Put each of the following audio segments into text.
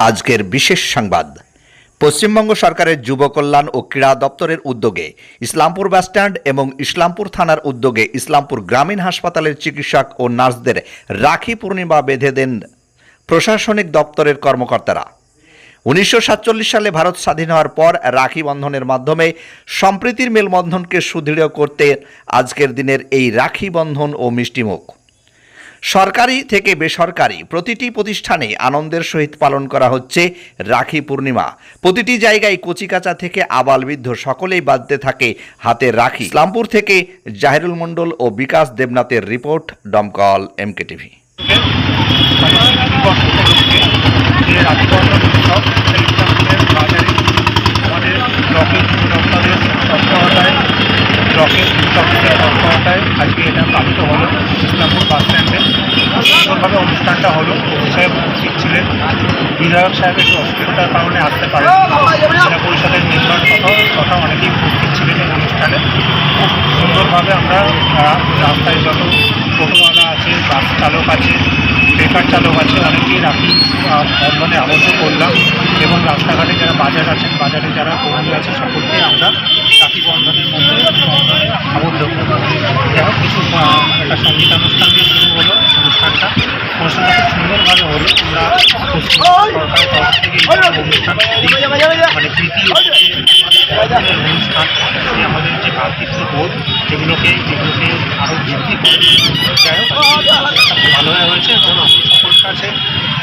আজকের বিশেষ সংবাদ। পশ্চিমবঙ্গ সরকারের যুব কল্যাণ ও ক্রীড়া দপ্তরের উদ্যোগে ইসলামপুর বাসস্ট্যান্ড এবং ইসলামপুর থানার উদ্যোগে ইসলামপুর গ্রামীণ হাসপাতালের চিকিৎসক ও নার্সদের রাখি পূর্ণিমা বেঁধে দেন প্রশাসনিক দপ্তরের কর্মকর্তারা। উনিশশো সাতচল্লিশ সালে ভারত স্বাধীন হওয়ার পর রাখি বন্ধনের মাধ্যমে সম্প্রীতির মেলবন্ধনকে সুদৃঢ় করতে আজকের দিনের এই রাখি বন্ধন ও মিষ্টিমুখ। সরকারি থেকে বেসরকারি প্রতিটি প্রতিষ্ঠানে আনন্দের সহিত পালন করা হচ্ছে রাখি পূর্ণিমা। প্রতিটি জায়গায় কচিকাচা থেকে আবালবৃদ্ধ সকলেই বাঁধতে থাকে হাতে রাখি। ইসলামপুর থেকে জাহিরুল মণ্ডল ও বিকাশ দেবনাথের রিপোর্ট ডমকল এমকে টিভি যে রাজবন্ধন উৎসব সেই উৎসবের বাজারে আমাদের ব্লকের দপ্তরের তৎপরতায় ব্লকের শিক্ষকের তৎপরতায় আজকে এটা প্রাপ্ত হলো ইসলামপুর বাস স্ট্যান্ডে সুন্দরভাবে অনুষ্ঠানটা হলো। সাহেব উপস্থিত ছিলেন। বিধায়ক সাহেব একটু অসুবিধার কারণে আসতে পারেন জেলা পরিষদের মেম্বার তথা তথা অনেকেই উপস্থিত ছিলেন এই অনুষ্ঠানে। খুব সুন্দরভাবে আমরা রাস্তায় যত টোটোওয়ালা আছে বাস চালক আছে, বেকার চালক আছে, অনেকেই রাখি বন্ধনে আবদ্ধ করলাম। এবং রাস্তাঘাটে যারা বাজার আছেন, বাজারে যারা কর্মী আছে, সকলকে আমরা রাখি বন্ধনের মধ্যে বন্ধনে আবদ্ধ করলাম যাই হোক কিছু একটা সঙ্গীতানুষ্ঠান দিয়ে শুরু হলো অনুষ্ঠানটা। অনুষ্ঠানটা খুব সুন্দরভাবে হলো। আমরা অনুষ্ঠান মানে অনুষ্ঠান। আমাদের যে ভাতৃত্ব বোধ এগুলোকে এগুলোকে আরও বৃদ্ধি করে যাই হোক ভালোভাবে হয়েছে এবং আমি সকলের কাছে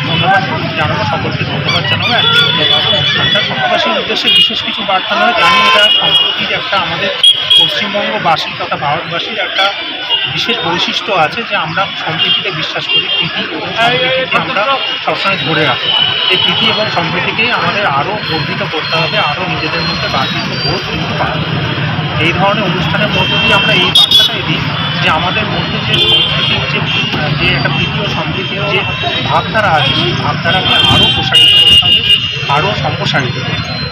ধন্যবাদ জানাব, সকলকে ধন্যবাদ জানাব। একটি সমাবাসীর উদ্দেশ্যে বিশেষ কিছু বার্তা নয় জানি এটা সম্প্রতির একটা আমাদের পশ্চিমবঙ্গবাসী তথা ভারতবাসীর একটা বিশেষ বৈশিষ্ট্য আছে যে আমরা সম্প্রীতিতে বিশ্বাস করি, প্রীতি এবং সম্প্রীতিকে আমরা সবসময় ধরে রাখি। এই প্রীতি এবং সম্প্রীতিকেই আমাদের আরও বর্ধিত করতে হবে আরও নিজেদের মধ্যে বার্ধিত বোধ কিন্তু এই ধরনের অনুষ্ঠানের মধ্য দিয়ে আমরা এই বার্তাটাই দিই যে আমাদের মধ্যে যে সংস্কৃতির যে যে একটা প্রীতি ও সম্প্রীতির যে ভাবধারা আছে, সেই ভাবধারাকে আরও প্রসারিত করতে হবে আরও সম্প্রসারিত করতে হবে।